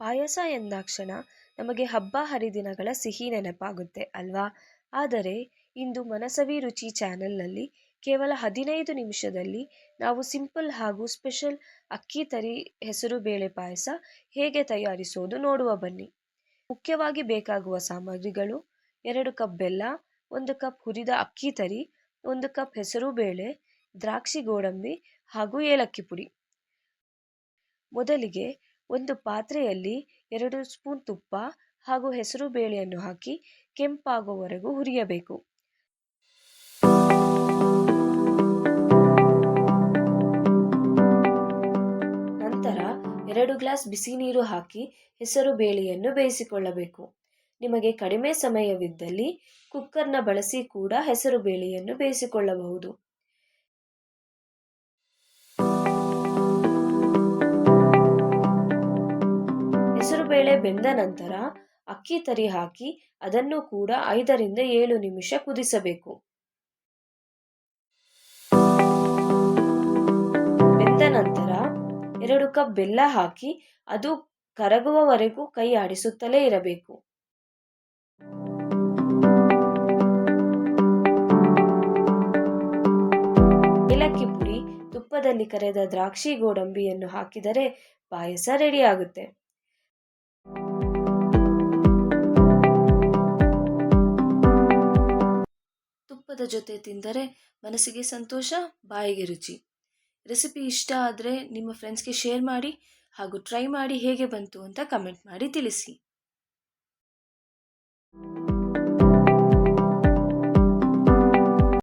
ಪಾಯಸ ಎಂದಾಕ್ಷಣ ನಮಗೆ ಹಬ್ಬ ಹರಿದಿನಗಳ ಸಿಹಿ ನೆನಪಾಗುತ್ತೆ ಅಲ್ವಾ? ಆದರೆ ಇಂದು ಮನಸವಿ ರುಚಿ ಚಾನೆಲ್ನಲ್ಲಿ ಕೇವಲ ಹದಿನೈದು ನಿಮಿಷದಲ್ಲಿ ನಾವು ಸಿಂಪಲ್ ಹಾಗೂ ಸ್ಪೆಷಲ್ ಅಕ್ಕಿ ತರಿ ಹೆಸರು ಬೇಳೆ ಪಾಯಸ ಹೇಗೆ ತಯಾರಿಸೋದು ನೋಡುವ ಬನ್ನಿ. ಮುಖ್ಯವಾಗಿ ಬೇಕಾಗುವ ಸಾಮಗ್ರಿಗಳು ಎರಡು ಕಪ್ ಬೆಲ್ಲ, ಒಂದು ಕಪ್ ಹುರಿದ ಅಕ್ಕಿ ತರಿ, ಒಂದು ಕಪ್ ಹೆಸರು ಬೇಳೆ, ದ್ರಾಕ್ಷಿ ಗೋಡಂಬಿ ಹಾಗೂ ಏಲಕ್ಕಿ ಪುಡಿ. ಮೊದಲಿಗೆ ಒಂದು ಪಾತ್ರೆಯಲ್ಲಿ ಎರಡು ಸ್ಪೂನ್ ತುಪ್ಪ ಹಾಗೂ ಹೆಸರು ಬೇಳೆಯನ್ನು ಹಾಕಿ ಕೆಂಪಾಗುವವರೆಗೂ ಹುರಿಯಬೇಕು. ನಂತರ ಎರಡು ಗ್ಲಾಸ್ ಬಿಸಿ ನೀರು ಹಾಕಿ ಹೆಸರು ಬೇಳೆಯನ್ನು ಬೇಯಿಸಿಕೊಳ್ಳಬೇಕು. ನಿಮಗೆ ಕಡಿಮೆ ಸಮಯವಿದ್ದಲ್ಲಿ ಕುಕ್ಕರ್ನ ಬಳಸಿ ಕೂಡ ಹೆಸರು ಬೇಳೆಯನ್ನು ಬೇಯಿಸಿಕೊಳ್ಳಬಹುದು. ಹೆಸರುಬೇಳೆ ಬೆಂದ ನಂತರ ಅಕ್ಕಿ ತರಿ ಹಾಕಿ ಅದನ್ನು ಕೂಡ ಐದರಿಂದ ಏಳು ನಿಮಿಷ ಕುದಿಸಬೇಕು. ಬೆಂದ ನಂತರ ಎರಡು ಕಪ್ ಬೆಲ್ಲ ಹಾಕಿ ಅದು ಕರಗುವವರೆಗೂ ಕೈ ಆಡಿಸುತ್ತಲೇ ಇರಬೇಕು. ಏಲಕ್ಕಿ ಪುಡಿ ತುಪ್ಪದಲ್ಲಿ ಕರೆದ ದ್ರಾಕ್ಷಿ ಗೋಡಂಬಿಯನ್ನು ಹಾಕಿದರೆ ಪಾಯಸ ರೆಡಿಯಾಗುತ್ತೆ ಜೊತೆ ತಿಂದರೆ ಮನಸ್ಸಿಗೆ ಸಂತೋಷ, ಬಾಯಿಗೆ ರುಚಿ. ರೆಸಿಪಿ ಇಷ್ಟ ಆದರೆ ನಿಮ್ಮ ಫ್ರೆಂಡ್ಸ್ಗೆ ಶೇರ್ ಮಾಡಿ ಹಾಗೂ ಟ್ರೈ ಮಾಡಿ ಹೇಗೆ ಬಂತು ಅಂತ ಕಮೆಂಟ್ ಮಾಡಿ ತಿಳಿಸಿ.